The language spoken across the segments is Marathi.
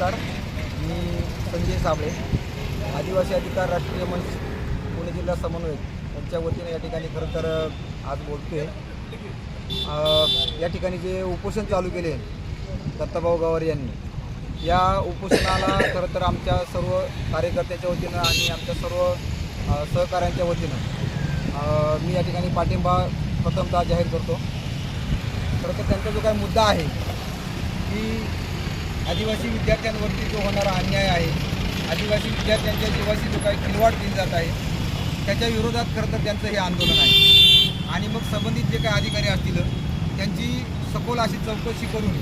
नमस्कार मी संजय साबळे आदिवासी अधिकार राष्ट्रीय मंच पुणे जिल्हा समन्वयक. यांच्या वतीने या ठिकाणी खरं तर आज बोलतो आहे या ठिकाणी जे उपोषण चालू केले दत्ताभाऊ गवार यांनी या उपोषणाला खरं तर आमच्या सर्व कार्यकर्त्यांच्या वतीनं आणि आमच्या सर्व सहकाऱ्यांच्या वतीनं मी या ठिकाणी पाठिंबा प्रथमतः जाहीर करतो. खरं तर त्यांचा जो काही मुद्दा आहे की आदिवासी विद्यार्थ्यांवरती जो होणारा अन्याय आहे आदिवासी विद्यार्थ्यांच्या जीवाशी जो काही खिलवाड केली जात आहे त्याच्या विरोधात खरं तर त्यांचं हे आंदोलन आहे. आणि मग संबंधित जे काही अधिकारी असतील त्यांची सखोल अशी चौकशी करून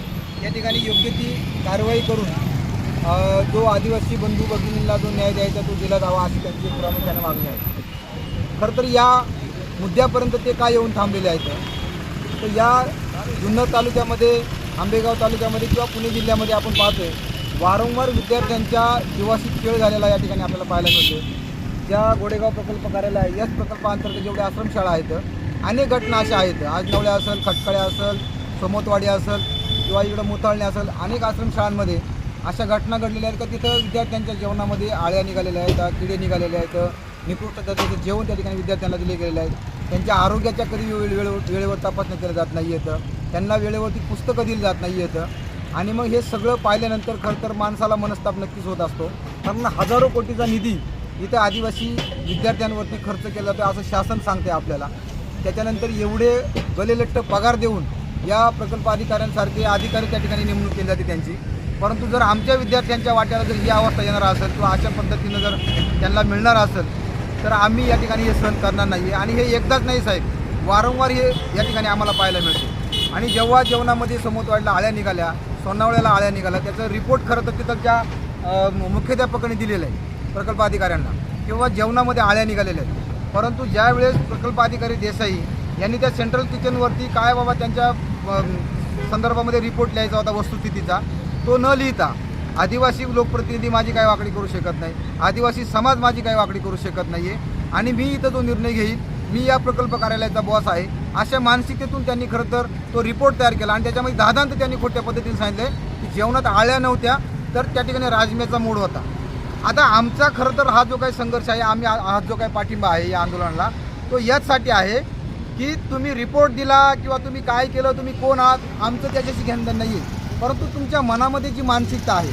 या ठिकाणी योग्य ती कारवाई करून जो आदिवासी बंधू भगिनींना जो न्याय द्यायचा तो दिला जावा अशी त्यांची प्रामुख्याने मागणी आहे. खरं तर या मुद्द्यापर्यंत ते काय येऊन थांबलेले आहेत? तर या जुन्नर तालुक्यामध्ये आंबेगाव तालुक्यामध्ये किंवा पुणे जिल्ह्यामध्ये आपण पाहतोय वारंवार विद्यार्थ्यांच्या जीवाशी खेळ झालेला या ठिकाणी आपल्याला पाहायला मिळतो ज्या गोडेगाव प्रकल्प कार्यालय आहे याच प्रकल्पाअंतर्गत जेवढ्या आश्रमशाळा आहेत अनेक घटना अशा आहेत. आजनवळे असेल खटकळे असेल सोमतवाडी असेल किंवा इकडं मुथाळणे असेल अनेक आश्रमशाळांमध्ये अशा घटना घडलेल्या आहेत का? तिथं विद्यार्थ्यांच्या जेवणामध्ये आळ्या निघालेल्या आहेत किडे निघालेले आहेत निकृष्ट दर्जाचं जेवण त्या ठिकाणी विद्यार्थ्यांना दिले गेलेलं आहे त्यांच्या आरोग्याच्या कधी वेळ वेळेवर तपासणी केल्या जात नाही येतं त्यांना वेळेवरती पुस्तकं दिली जात नाही येतं आणि मग हे सगळं पाहिल्यानंतर खरं तर माणसाला मनस्ताप नक्कीच होत असतो. कारण हजारो कोटीचा निधी इथं आदिवासी विद्यार्थ्यांवरती खर्च केला जातो असं शासन सांगते आपल्याला. त्याच्यानंतर एवढे गलेलट्ट पगार देऊन या प्रकल्प अधिकाऱ्यांसारखे अधिकारी त्या ठिकाणी नेमणूक केली जाते त्यांची. परंतु जर आमच्या विद्यार्थ्यांच्या वाट्याला जर ही अवस्था येणार असेल किंवा अशा पद्धतीनं जर त्यांना मिळणार असेल तर आम्ही या ठिकाणी हे सहन करणार नाही आणि हे एकदाच नाही साहेब वारंवार हे या ठिकाणी आम्हाला पाहायला मिळते. आणि जेव्हा जेवणामध्ये समोरवाडीला आळ्या निघाल्या सोनावळ्याला आळ्या निघाल्या त्याचं रिपोर्ट खरं तर तिथंच्या अ, मुख्याध्यापकांनी दिलेलं आहे प्रकल्प अधिकाऱ्यांना किंवा जेवणामध्ये आळ्या निघालेल्या आहेत. परंतु ज्यावेळेस प्रकल्प अधिकारी देसाई यांनी त्या सेंट्रल किचनवरती काय बाबा त्यांच्या संदर्भामध्ये रिपोर्ट लिहायचा होता वस्तुस्थितीचा तो न लिहिता आदिवासी लोकप्रतिनिधी माझी काय वाकडी करू शकत नाही आदिवासी समाज माझी काय वाकडी करू शकत नाही आहे आणि मी इथं जो निर्णय घेईन. मी या प्रकल्प कार्यालयाचा बॉस आहे. अशा मानसिकतेतून त्यांनी खरं तर तो रिपोर्ट तयार केला आणि त्याच्यामध्ये दादांत त्यांनी खोट्या पद्धतीने सांगितलं की जेवणात आळ्या नव्हत्या तर त्या ठिकाणी राजमेचा मूड होता. आता आमचा खरं तर हा जो काही संघर्ष आहे आम्ही हा जो काही पाठिंबा आहे या आंदोलनाला तो याचसाठी आहे की तुम्ही रिपोर्ट दिला किंवा तुम्ही काय केलं तुम्ही कोण आहात आमचं त्याच्याशी घेणं नाही आहे परंतु तुमच्या मनामध्ये जी मानसिकता आहे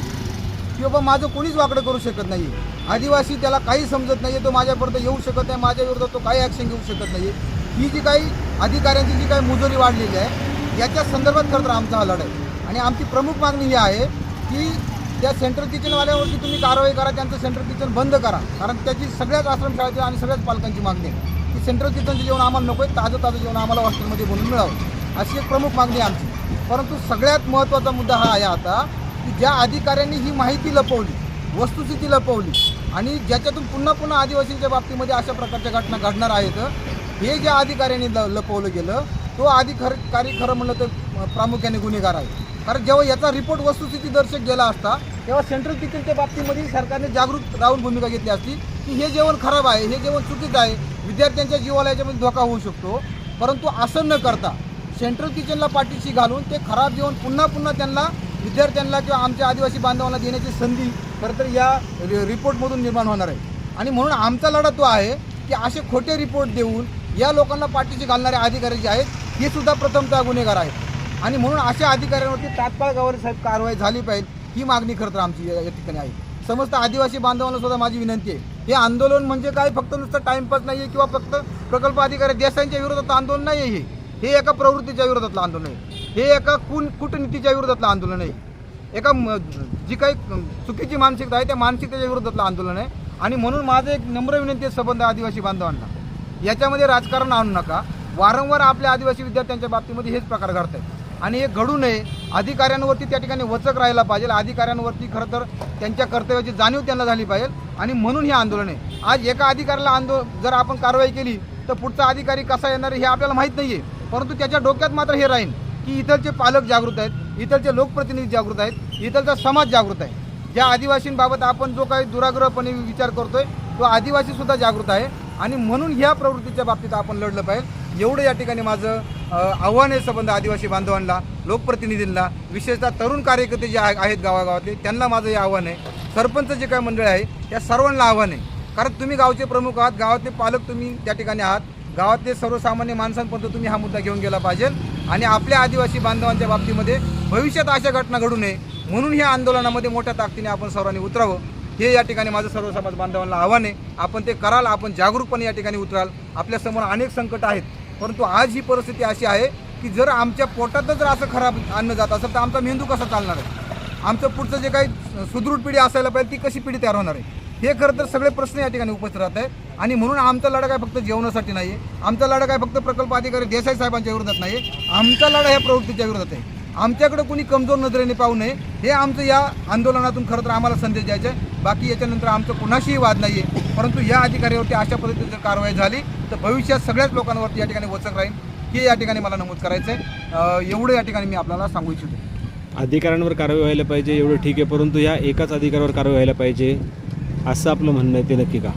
की बाबा माझं कोणीच वाकडं करू शकत नाही आदिवासी त्याला काही समजत नाही तो माझ्यापर्यंत येऊ शकत नाही माझ्या विरोधात तो काही ॲक्शन घेऊ शकत नाही ही जी काही अधिकाऱ्यांची जी काही मुजोरी वाढलेली आहे याच्या संदर्भात खरं तर आमचा हा लढा आहे. आणि आमची प्रमुख मागणी ही आहे की त्या सेंट्रल किचनवाल्यावरती तुम्ही कारवाई करा त्यांचं सेंट्रल किचन बंद करा. कारण त्याची सगळ्याच आश्रमशाळेची आणि सगळ्याच पालकांची मागणी आहे. की सेंट्रल किचनचं जेवण आम्हाला नको आहे ताजं ताजं जेवण आम्हाला हॉस्टेलमध्ये बनवून मिळावं. अशी एक प्रमुख मागणी आहे आमची. परंतु सगळ्यात महत्त्वाचा मुद्दा हा आहे आता की ज्या अधिकाऱ्यांनी ही माहिती लपवली वस्तुस्थिती लपवली आणि ज्याच्यातून पुन्हा पुन्हा आदिवासींच्या बाबतीमध्ये अशा प्रकारच्या घटना घडणार आहेत हे ज्या अधिकाऱ्यांनी ल लपवलं गेलं तो अधिकारी खरं म्हणलं तर प्रामुख्याने गुन्हेगार आहे. कारण जेव्हा याचा रिपोर्ट वस्तुस्थिती दर्शक गेला असता तेव्हा सेंट्रल किचनच्या बाबतीमध्ये सरकारने जागरूक राहून भूमिका घेतली असती की हे जेवण खराब आहे हे जेवण चुकीचं आहे विद्यार्थ्यांच्या जीवाला याच्यामध्ये धोका होऊ शकतो. परंतु असं न करता सेंट्रल किचनला पाठीशी घालून ते खराब जेवण पुन्हा पुन्हा त्यांना विद्यार्थ्यांना किंवा आमच्या आदिवासी बांधवांना देण्याची संधी खरं तर या रि- रिपोर्टमधून निर्माण होणार आहे. आणि म्हणून आमचा लढा तो आहे की असे खोटे रिपोर्ट देऊन या लोकांना पाठीशी घालणारे अधिकारी जे आहेत हे सुद्धा प्रथमतः गुन्हेगार आहेत. आणि म्हणून अशा अधिकाऱ्यांवरती तात्काळ गावारी साहेब कारवाई झाली पाहिजे ही मागणी खरं तर आमची या या ठिकाणी आहे. समस्त आदिवासी बांधवांना सुद्धा माझी विनंती आहे. हे आंदोलन म्हणजे काय? फक्त नुसतं टाइमपास नाही आहे किंवा फक्त प्रकल्प अधिकारी देसाईंच्या विरोधात आंदोलन नाही आहे हे. हे एका प्रवृत्तीच्या विरोधातलं आंदोलन आहे. हे एका कुण कूटनीतीच्या विरोधातलं आंदोलन आहे. एका जी काही चुकीची मानसिकता आहे त्या मानसिकतेच्या विरोधातलं आंदोलन आहे. आणि म्हणून माझं एक नम्र विनंती आहे संबंध आदिवासी बांधवांना. याच्यामध्ये राजकारण आणू नका. वारंवार आपल्या आदिवासी विद्यार्थ्यांच्या बाबतीमध्ये हेच प्रकार घडत आहेत आणि हे घडू नये. अधिकाऱ्यांवरती त्या ठिकाणी वचक राहायला पाहिजे. अधिकाऱ्यांवरती खरं तर त्यांच्या कर्तव्याची जाणीव त्यांना झाली पाहिजे. आणि म्हणून हे आंदोलन आहे. आज एका अधिकाऱ्याला आंदो जर आपण कारवाई केली तर पुढचा अधिकारी कसा येणार हे आपल्याला माहीत नाही आहे परंतु त्याच्या डोक्यात मात्र हे राहील. की इथलचे पालक जागृत आहेत इथलचे लोकप्रतिनिधी जागृत आहेत इथलचा समाज जागृत आहे. ज्या आदिवासींबाबत आपण जो काही दुराग्रहपणे विचार करतोय तो आदिवासीसुद्धा जागृत आहे. आणि म्हणून ह्या प्रवृत्तीच्या बाबतीत आपण लढलं पाहिजे. एवढं या ठिकाणी माझं आव्हान आहे संबंध आदिवासी बांधवांना लोकप्रतिनिधींना विशेषतः तरुण कार्यकर्ते जे आहेत गावागावातले त्यांना माझं हे आव्हान आहे. सरपंच जे काय मंडळ आहे त्या सर्वांना आव्हान आहे. कारण तुम्ही गावचे प्रमुख आहात गावातले पालक तुम्ही त्या ठिकाणी आहात. गावातले सर्वसामान्य माणसांपर्यंत तुम्ही हा मुद्दा घेऊन गेला पाहिजे. आणि आपल्या आदिवासी बांधवांच्या बाबतीमध्ये भविष्यात अशा घटना घडू नये म्हणून ह्या आंदोलनामध्ये मोठ्या ताकदीने आपण सर्वांनी उतरावं. हे या ठिकाणी माझं सर्व समाज बांधवांना आव्हान आहे. आपण ते कराल आपण जागरूकपणे या ठिकाणी उतराल. आपल्यासमोर अनेक संकट आहेत. परंतु आज ही परिस्थिती अशी आहे की जर आमच्या पोटातच जर असं खराब अन्न जात असेल तर आमचा मेंदू कसा चालणार आहे? आमचं पुढचं जे काही सुदृढ पिढी असायला पाहिजे ती कशी पिढी तयार होणार आहे? हे खरं तर सगळे प्रश्न या ठिकाणी उपस्थित राहत आहे आणि म्हणून आमचा लढा काय फक्त जेवणासाठी नाही आहे आमचा लढा काय फक्त प्रकल्प अधिकारी देसाई साहेबांच्या विरोधात नाही आहे आमचा लढा ह्या प्रवृत्तीच्या विरोधात आहे. आमच्याकडे कोणी कमजोर नजरेने पाहू नये हे आमचं या आंदोलनातून खरं तर आम्हाला संदेश द्यायचा आहे. बाकी याच्यानंतर आमचं कुणाशीही वाद नाही आहे परंतु या अधिकाऱ्यावरती अशा पद्धतीने जर कारवाई झाली तर भविष्यात सगळ्याच लोकांवरती या ठिकाणी वचक राहील. हे या ठिकाणी मला नमूद करायचं आहे एवढं या ठिकाणी मी आपल्याला सांगू इच्छितो. अधिकाऱ्यांवर कारवाई व्हायला पाहिजे एवढं ठीक आहे. परंतु या एकाच अधिकाऱ्यावर कारवाई व्हायला पाहिजे. असं आपलं म्हणणं आहे ते नक्की का?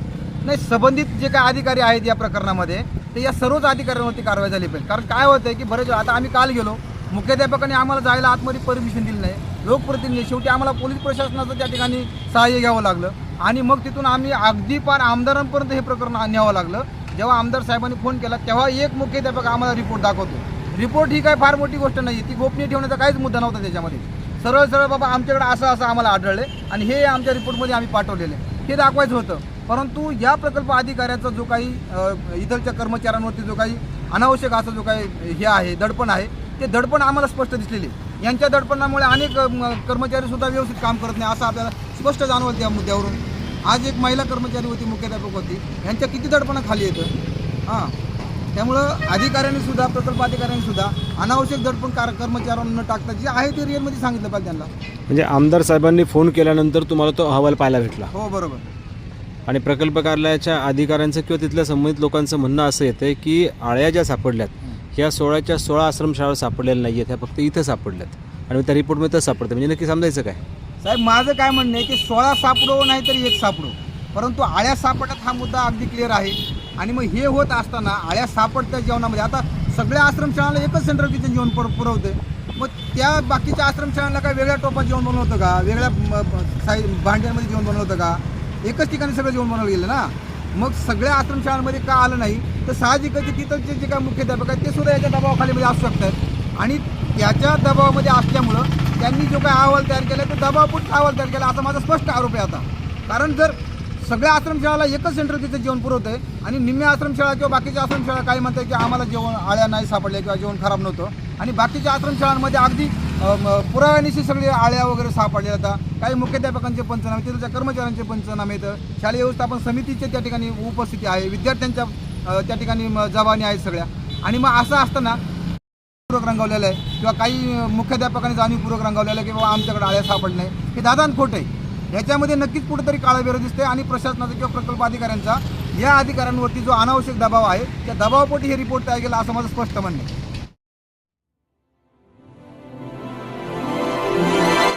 नाही संबंधित जे काय अधिकारी आहेत या प्रकरणामध्ये ते या सर्वच अधिकाऱ्यांवरती कारवाई झाली पाहिजे. कारण काय होतं की बरेच आता आम्ही काल गेलो मुख्याध्यापकाने आम्हाला जायला आतमध्ये परमिशन दिली नाही. लोकप्रतिनिधी शेवटी आम्हाला पोलीस प्रशासनाचं त्या ठिकाणी सहाय्य घ्यावं लागलं. आणि मग तिथून आम्ही अगदी पार आमदारांपर्यंत हे प्रकरण न्यावं लागलं. जेव्हा आमदार साहेबांनी फोन केला तेव्हा एक मुख्याध्यापक आम्हाला रिपोर्ट दाखवतो. रिपोर्ट ही काय फार मोठी गोष्ट नाही ती गोपनीय ठेवण्याचा काहीच मुद्दा नव्हता त्याच्यामध्ये. सरळ सरळ बाबा आमच्याकडे असं असं आम्हाला आढळले आणि हे आमच्या रिपोर्टमध्ये आम्ही पाठवलेले हे दाखवायचं होतं. परंतु या प्रकल्प अधिकाऱ्याचा जो काही इतरच्या इथलच्या कर्मचाऱ्यांवरती जो काही अनावश्यक असं जो काही हे आहे दडपण आहे ते दडपण आम्हाला स्पष्ट दिसलेले यांच्या दडपणामुळे अनेक कर्मचारीसुद्धा कर्मचारी सुद्धा व्यवस्थित काम करत नाही असं आपल्याला स्पष्ट जाणवत या मुद्द्यावरून. आज एक महिला कर्मचारी होती मुख्याध्यापक होती. यांच्या किती दडपणा खाली येतं? हां. त्यामुळं अधिकाऱ्यांनी सुद्धा प्रकल्प अधिकाऱ्यांनी सुद्धा अनावश्यक दडपण कार कर्मचाऱ्यांना न टाकता जे आहे ते रिअलमध्ये सांगितलं पाहिजे त्यांना. म्हणजे आमदार साहेबांनी फोन केल्यानंतर तुम्हाला तो अहवाल पाहायला भेटला. हो बरोबर. आणि प्रकल्प कार्यालयाच्या अधिकाऱ्यांचं किंवा तिथल्या संबंधित लोकांचं म्हणणं असं येतं की आळ्या ज्या सापडल्यात ह्या सोळाच्या सोळा आश्रमशाळा सापडलेल्या नाही आहेत ह्या फक्त इथं सापडल्यात. आणि त्या रिपोर्टमध्ये तर सापडतं. म्हणजे नक्की समजायचं काय? साहेब माझं काय म्हणणं आहे की सोळा सापडो नाही तरी एक सापडो. परंतु आळ्या सापडतात हा मुद्दा अगदी क्लिअर आहे. आणि मग हे होत असताना आळ्या सापडत्या जेवणामध्ये. आता सगळ्या आश्रमशाळांना एकच सेंट्रल किचन जेवण पुर पुरवते. मग त्या बाकीच्या आश्रमशाळांना काय वेगळ्या टोपात जेवण बनवलं होतं का? वेगळ्या साई भांड्यांमध्ये जेवण बनवलं होतं का? एकच ठिकाणी सगळं जेवण बनवलं गेलं ना? मग सगळ्या आश्रमशाळांमध्ये का आलं नाही? तर साहजिकच तिथलचे जे काय मुख्याध्यापक आहेत ते सुद्धा याच्या दबावाखालीमध्ये म्हणजे असू शकतात. आणि त्याच्या दबावामध्ये असल्यामुळं त्यांनी जो काय अहवाल तयार केला तो दबावपूट अहवाल तयार केला असा माझा स्पष्ट आरोप आहे आता. कारण जर सगळ्या आश्रमशाळाला एकच सेंटर तिथे जेवण पुरवतं आहे आणि निम्म्या आश्रमशाळा किंवा बाकीच्या आश्रमशाळा काय म्हणतात की आम्हाला जेवण आळ्या नाही सापडल्या किंवा जेवण खराब नव्हतं. आणि बाकीच्या आश्रमशाळांमध्ये अगदी पुराव्यानिशी सगळे आळ्या वगैरे सापडल्या जातात. काही मुख्याध्यापकांचे पंचनामे तिथल्या कर्मचाऱ्यांचे पंचनामे येतं शालेय व्यवस्थापन समितीचे त्या ठिकाणी उपस्थिती आहे विद्यार्थ्यांच्या त्या ठिकाणी म, जबानी आहेत सगळ्या. आणि मग असं असताना पूरक रंगवलेलं आहे. किंवा काही मुख्याध्यापकांनी जाणीवपूर्वक रंगवलेलं आहे की बाबा आमच्याकडे आळ्या सापडलं नाही हे दादान खोटं आहे. याच्यामध्ये नक्कीच कुठेतरी काळाबेर दिसते आणि प्रशासनाचा किंवा प्रकल्प अधिकाऱ्यांचा या अधिकाऱ्यांवरती जो अनावश्यक दबाव आहे त्या दबावापोटी हे रिपोर्ट तयार केला असं माझं स्पष्ट म्हणणं आहे.